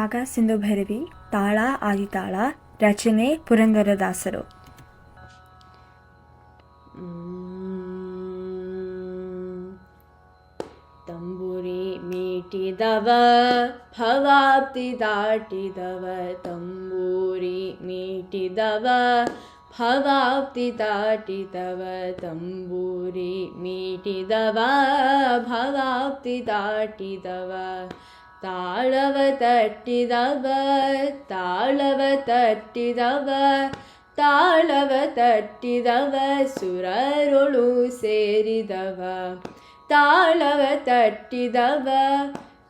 ರಾಗ ಸಿಂಧು ಭೈರವಿ, ತಾಳ ಆದಿತಾಳ ರಚನೆ ಪುರಂದರದಾಸರು. ತಂಬುರಿ ಮೀಟಿದವ ಭವಾಪ್ತಿ ದಾಟಿದವ, ತಂಬೂರಿ ಮೀಟಿದವ ಭವಾಪ್ತಿ ದಾಟಿದವ, ತಂಬೂರಿ ಮೀಟಿದವ ಭವಾಪ್ತಿ ದಾಟಿದವ. ತಾಳವ ತಟ್ಟಿದವ ತಾಳವ ತಟ್ಟಿದವ ತಾಳವ ತಟ್ಟಿದವ ಸುರರೊಳು ಸೇರಿದವ ತಾಳವ ತಟ್ಟಿದವ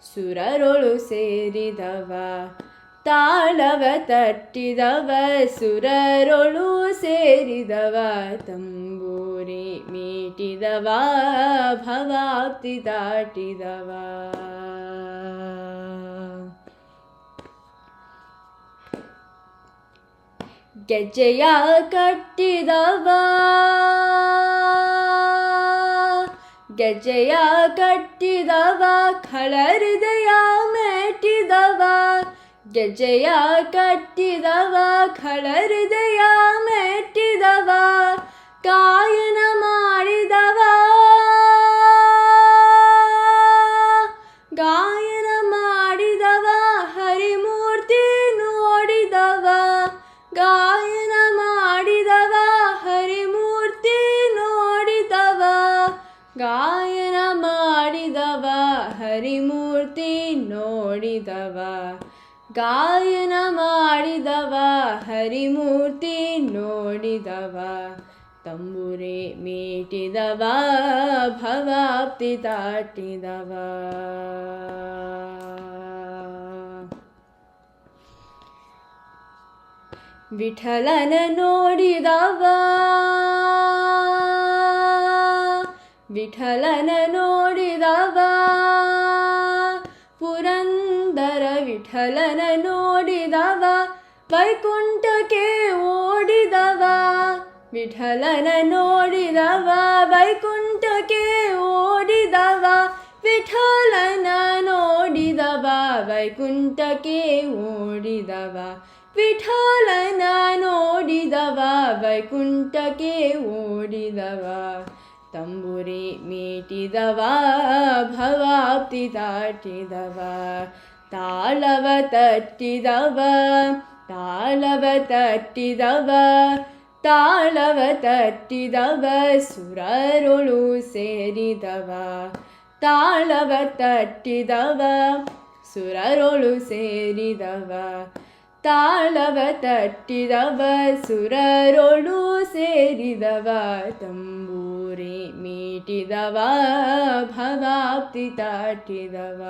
ಸುರರೊಳು ಸೇರಿದವ ತಾಳವ ತಟ್ಟಿದವ ಸುರರೊಳು ಸೇರಿದವ ತಂಬೂರಿ ಮೀಟಿದವ ಭವಾಪ್ತಿ ದಾಟಿದವ ಗೆಜ್ಜೆಯ ಕಟ್ಟಿದವ ಗೆಜ್ಜೆಯ ಕಟ್ಟಿದವ ಖಳಹೃದಯ ಮೆಟ್ಟಿದವ ಗೆಜ್ಜೆಯ ಕಟ್ಟಿದವ ಖಳಹೃದಯ ಮೆಟ್ಟಿದವ ಗಾಯನ ಮಾಡಿದವ ಹರಿಮೂರ್ತಿ ನೋಡಿದವ. ಗಾಯನ ಮಾಡಿದವ ಹರಿಮೂರ್ತಿ ನೋಡಿದವ. ತಂಬುರೆ ಮೀಟಿದವ ಭವಾಪ್ತಿ ತಾಟಿದವ ವಿಠಲನ ನೋಡಿದವ ವಿಠಲನ ನೋಡಿದವ. ಪುರಂದರ ವಿಠಲನ ನೋಡಿದವ. ವೈಕುಂಠಕ್ಕೆ ಓಡಿದವ. ವಿಠಲನ ನೋಡಿದವ. ವೈಕುಂಠಕ್ಕೆ ಓಡಿದವ. ವಿಠಲನ ನೋಡಿದವ. ವೈಕುಂಠಕ್ಕೆ ಓಡಿದವ. ವಿಠಲನ ನೋಡಿದವ. ವೈಕುಂಠಕ್ಕೆ ಓಡಿದವ. ತಂಬುರಿ ಮೀಟಿದವ ಭವಾಪ್ತಿ ದಾಟಿದವ, ತಾಳವ ತಟ್ಟಿದವ ತಾಳವ ತಟ್ಟಿದವ ತಾಳವ ತಟ್ಟಿದವ, ಸುರರುಳು ಸೇರಿದವ, ತಾಳವ ತಟ್ಟಿದವ, ಸುರರುಳು ಸೇರಿದವ. ತಾಳವ ತಟ್ಟಿದವ ಸುರರೊಳು ಸೇರಿದವ ತಂಬೂರಿ ಮೀಟಿದವ ಭವಾಪ್ತಿ ತಾಟಿದವ